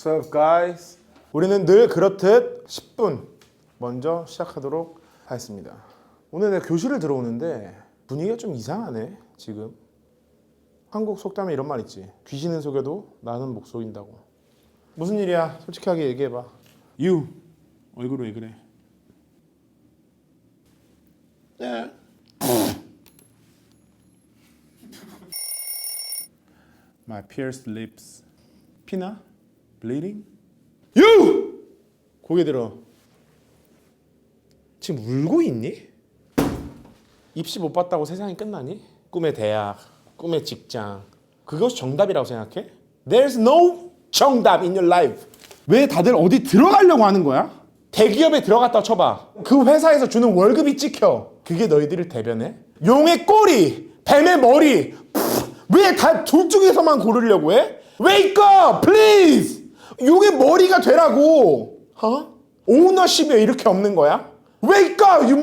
So guys, 우리는 늘 그렇듯 10분 먼저 시작하도록 하겠습니다. 오늘 내가 교실을 들어오는데 분위기가 좀 이상하네 지금. 한국 속담에 이런 말 있지. 귀신은 속여도 나는 못 속인다고. 무슨 일이야? 솔직하게 얘기해봐. You 얼굴 왜 그래? My pierced. 피나? Bleeding? You! 고개 들어. 지금 울고 있니? 입시 못 봤다고 세상이 끝나니? 꿈의 대학, 꿈의 직장. 그것이 정답이라고 생각해? There's no 정답 in your life. 왜 다들 어디 들어가려고 하는 거야? 대기업에 들어갔다 쳐봐. 그 회사에서 주는 월급이 찍혀. 그게 너희들을 대변해? 용의 꼬리, 뱀의 머리. 왜 다 둘 중에서만 고르려고 해? Wake up, please. 용의 머리가 되라고. 어? 오너십이 왜 이렇게 없는 거야? Wake up, you.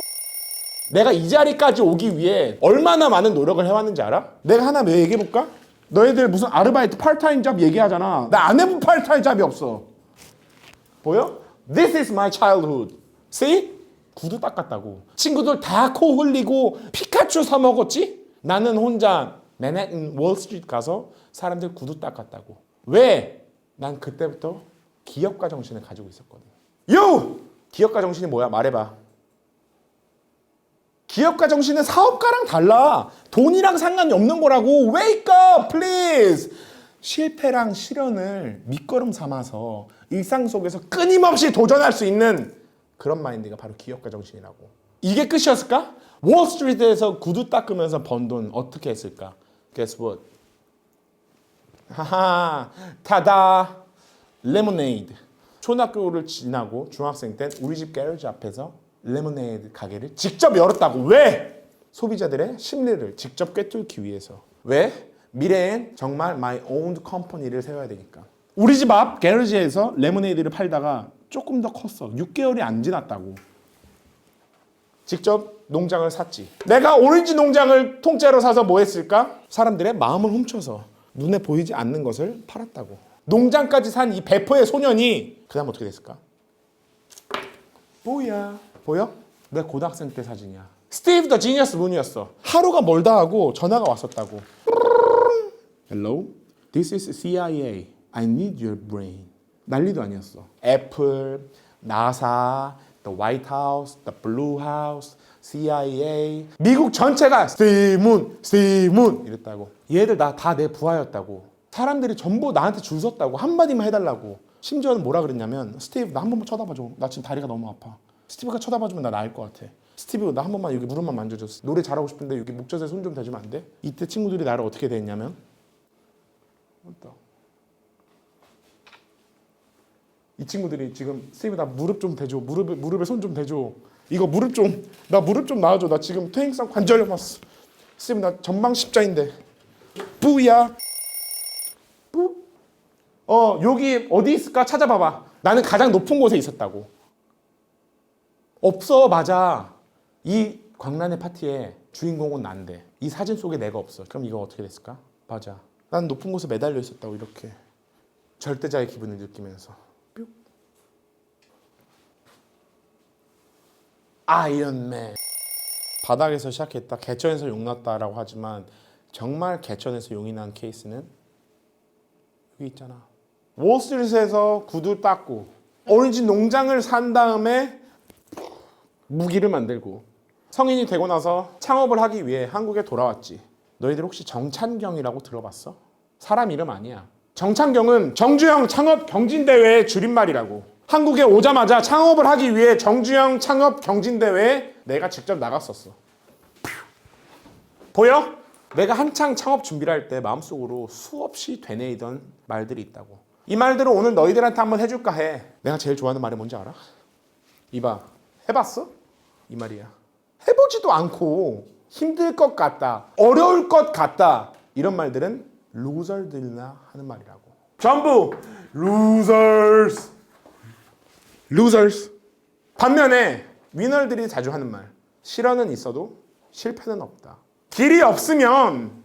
내가 이 자리까지 오기 위해 얼마나 많은 노력을 해왔는지 알아? 내가 하나 왜 얘기해볼까? 너희들 무슨 아르바이트 파트타임 잡 얘기하잖아. 나 안 해본 파트타임 잡이 없어. 보여? This is my childhood. See? 구두 닦았다고. 친구들 다 코 흘리고 피카츄 사 먹었지? 나는 혼자 맨해튼 월스트리트 가서 사람들 구두 닦았다고. 왜? 난 그때부터 기업가 정신을 가지고 있었거든. 요! 기업가 정신이 뭐야? 말해봐. 기업가 정신은 사업가랑 달라. 돈이랑 상관이 없는 거라고. Wake up, please. 실패랑 실현을 밑거름 삼아서 일상 속에서 끊임없이 도전할 수 있는 그런 마인드가 바로 기업가 정신이라고. 이게 끝이었을까? 월스트리트에서 구두 닦으면서 번 돈 어떻게 했을까? Guess what? 하하, 타다, 레모네이드. 초등학교를 지나고 중학생 땐 우리 집 게러지 앞에서 레모네이드 가게를 직접 열었다고. 왜? 소비자들의 심리를 직접 꿰뚫기 위해서. 왜? 미래엔 정말 my own company를 세워야 되니까. 우리 집 앞 게러지에서 레모네이드를 팔다가 조금 더 컸어. 6개월이 안 지났다고. 직접 농장을 샀지. 내가 오렌지 농장을 통째로 사서 뭐 했을까? 사람들의 마음을 훔쳐서 눈에 보이지 않는 것을 팔았다고. 농장까지 산 이 배포의 소년이 그다음 어떻게 됐을까? 뭐야? 보여? 내 고등학생 때 사진이야. 스티브 더 지니어스 문이었어. 하루가 멀다 하고 전화가 왔었다고. Hello? This is CIA. I need your brain. 난리도 아니었어. 애플, 나사, the White House, the Blue House, CIA, 미국 전체가 스티문, 스티문 이랬다고. 얘들 나 다 내 부하였다고. 사람들이 전부 나한테 줄 섰다고 한마디만 해달라고. 심지어는 뭐라 그랬냐면 스티브 나 한 번만 쳐다봐줘. 나 지금 다리가 너무 아파. 스티브가 쳐다봐주면 나 나을 것 같아. 스티브 나 한 번만 여기 무릎만 만져줘. 노래 잘하고 싶은데 여기 목젖에 손 좀 대주면 안 돼? 이때 친구들이 나를 어떻게 대했냐면 어떠? 이 친구들이 지금 스티브 나 무릎 좀 대줘 무릎에 무릎에 손 좀 대줘. 이거 무릎 좀 나 무릎 좀 놔줘. 나 지금 퇴행성 관절염 왔어. 스티브 나 전방 십자인데. 뿌야. 뿌 어 여기 어디 있을까? 찾아봐봐. 나는 가장 높은 곳에 있었다고. 없어 맞아. 이 광란의 파티에 주인공은 난데. 이 사진 속에 내가 없어. 그럼 이거 어떻게 됐을까? 맞아. 난 높은 곳에 매달려 있었다고 이렇게. 절대자의 기분을 느끼면서 아이언맨 바닥에서 시작했다 개천에서 용 났다라고 하지만 정말 개천에서 용이 난 케이스는 여기 있잖아 월스트리트에서 구두 닦고 오렌지 농장을 산 다음에 무기를 만들고 성인이 되고 나서 창업을 하기 위해 한국에 돌아왔지 너희들 혹시 정찬경이라고 들어봤어? 사람 이름 아니야 정찬경은 정주영 창업 경진대회의 줄임말이라고. 한국에 오자마자 창업을 하기 위해 정주영 창업 경진대회에 내가 직접 나갔었어. 보여? 내가 한창 창업 준비를 할 때 마음속으로 수없이 되뇌이던 말들이 있다고. 이 말들을 오늘 너희들한테 한번 해줄까 해. 내가 제일 좋아하는 말이 뭔지 알아? 이봐. 해봤어? 이 말이야. 해보지도 않고 힘들 것 같다. 어려울 것 같다. 이런 말들은 루저들이나 하는 말이라고. 전부 losers. Losers. 반면에 위너들이 자주 하는 말. 실현은 있어도 실패는 없다. 길이 없으면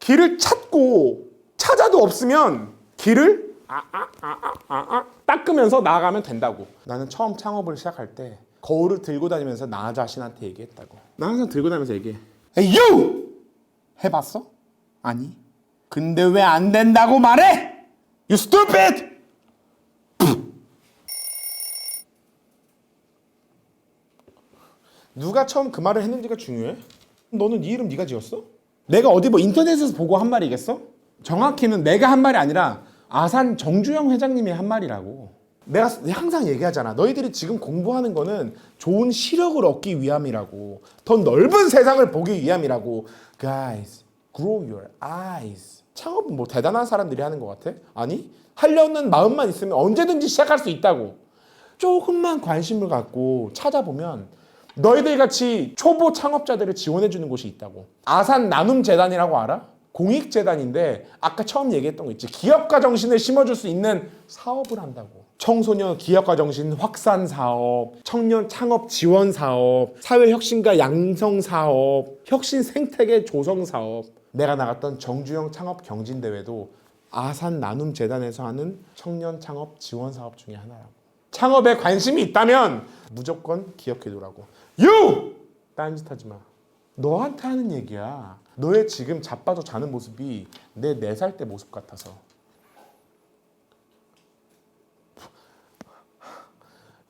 길을 찾고 찾아도 없으면 길을 아아아아아 닦으면서 나아가면 된다고. 나는 처음 창업을 시작할 때 거울을 들고 다니면서 나 자신한테 얘기했다고. 나 항상 들고 다니면서 얘기해. Hey you! 해봤어? 아니. 근데 왜 안 된다고 말해? You stupid! 누가 처음 그 말을 했는지가 중요해? 너는 네 이름 네가 지었어? 내가 어디 뭐 인터넷에서 보고 한 말이겠어? 정확히는 내가 한 말이 아니라 아산 정주영 회장님이 한 말이라고. 내가 항상 얘기하잖아. 너희들이 지금 공부하는 거는 좋은 시력을 얻기 위함이라고. 더 넓은 세상을 보기 위함이라고. Guys, grow your eyes. 창업은 뭐 대단한 사람들이 하는 것 같아? 아니, 하려는 마음만 있으면 언제든지 시작할 수 있다고. 조금만 관심을 갖고 찾아보면 너희들 같이 초보 창업자들을 지원해 주는 곳이 있다고. 아산 나눔 재단이라고 알아? 공익 재단인데 아까 처음 얘기했던 거 있지. 기업가 정신을 심어줄 수 있는 사업을 한다고. 청소년 기업가 정신 확산 사업, 청년 창업 지원 사업, 사회 혁신가 양성 사업, 혁신 생태계 조성 사업. 내가 나갔던 정주영 창업 경진 대회도 아산 나눔 재단에서 하는 청년 창업 지원 사업 중에 하나라고. 창업에 관심이 있다면 무조건 기억해두라고. You! 딴짓 하지 마. 너한테 하는 얘기야. 너의 지금 자빠져 자는 모습이 내네살때 모습 같아서.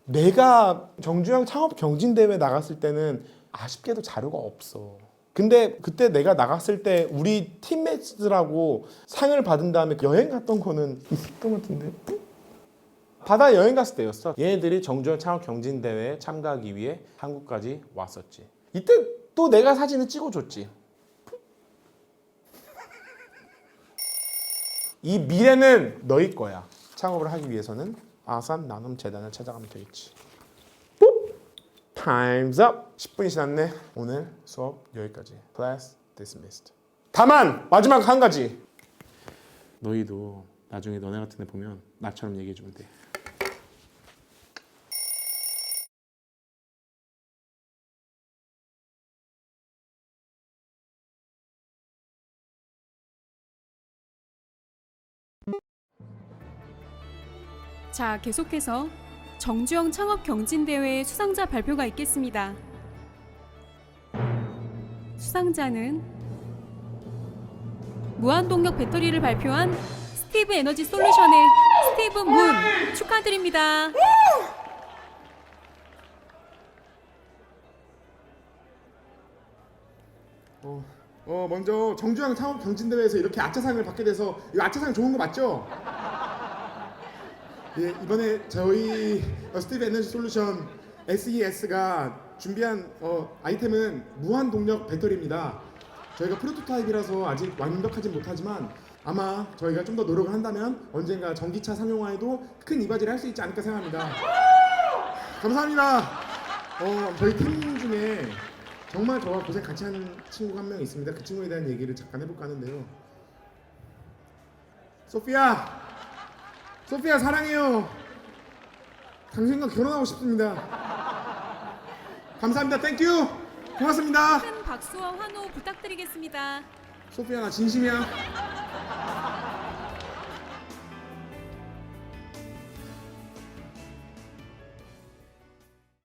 내가 정주영 창업 경진 대회 나갔을 때는 아쉽게도 자료가 없어. 근데 그때 내가 나갔을 때 우리 팀메이트들하고 상을 받은 다음에 여행 갔던 거는 있었던 것 같은데. 바다 여행 갔을 때였어. 얘네들이 정주영 창업 경진 대회에 참가하기 위해 한국까지 왔었지. 이때 또 내가 사진을 찍어줬지. 이 미래는 너희 거야. 창업을 하기 위해서는 아산 나눔 재단을 찾아가면 되겠지. ปุ๊ Time's up. 10분이 지났네. 오늘 수업 여기까지. Class dismissed. 다만 마지막 한 가지. 너희도 나중에 너네 같은 애 보면 나처럼 얘기해 주면 돼. 자, 계속해서 정주영 창업 경진대회 수상자 발표가 있겠습니다. 수상자는 무한동력 배터리를 발표한 스티브 에너지 솔루션의 스티브 문 축하드립니다. 어 먼저 정주영 창업 경진 대회에서 이렇게 아차상을 받게 돼서 이 아차상 좋은 거 맞죠? 예 이번에 저희 어, 스티브 에너지 솔루션 SES가 준비한 어, 아이템은 무한 동력 배터리입니다. 저희가 프로토타입이라서 아직 완벽하진 못하지만 아마 저희가 좀 더 노력을 한다면 언젠가 전기차 상용화에도 큰 이바지를 할 수 있지 않을까 생각합니다. 감사합니다. 어, 저희 팀 중에 정말 저와 고생 같이 하는 친구가 한 명 있습니다. 그 친구에 대한 얘기를 잠깐 해볼까 하는데요. 소피아, 소피아 사랑해요. 당신과 결혼하고 싶습니다. 감사합니다. 땡큐. 고맙습니다. 큰 박수와 환호 부탁드리겠습니다. 소피아 나 진심이야.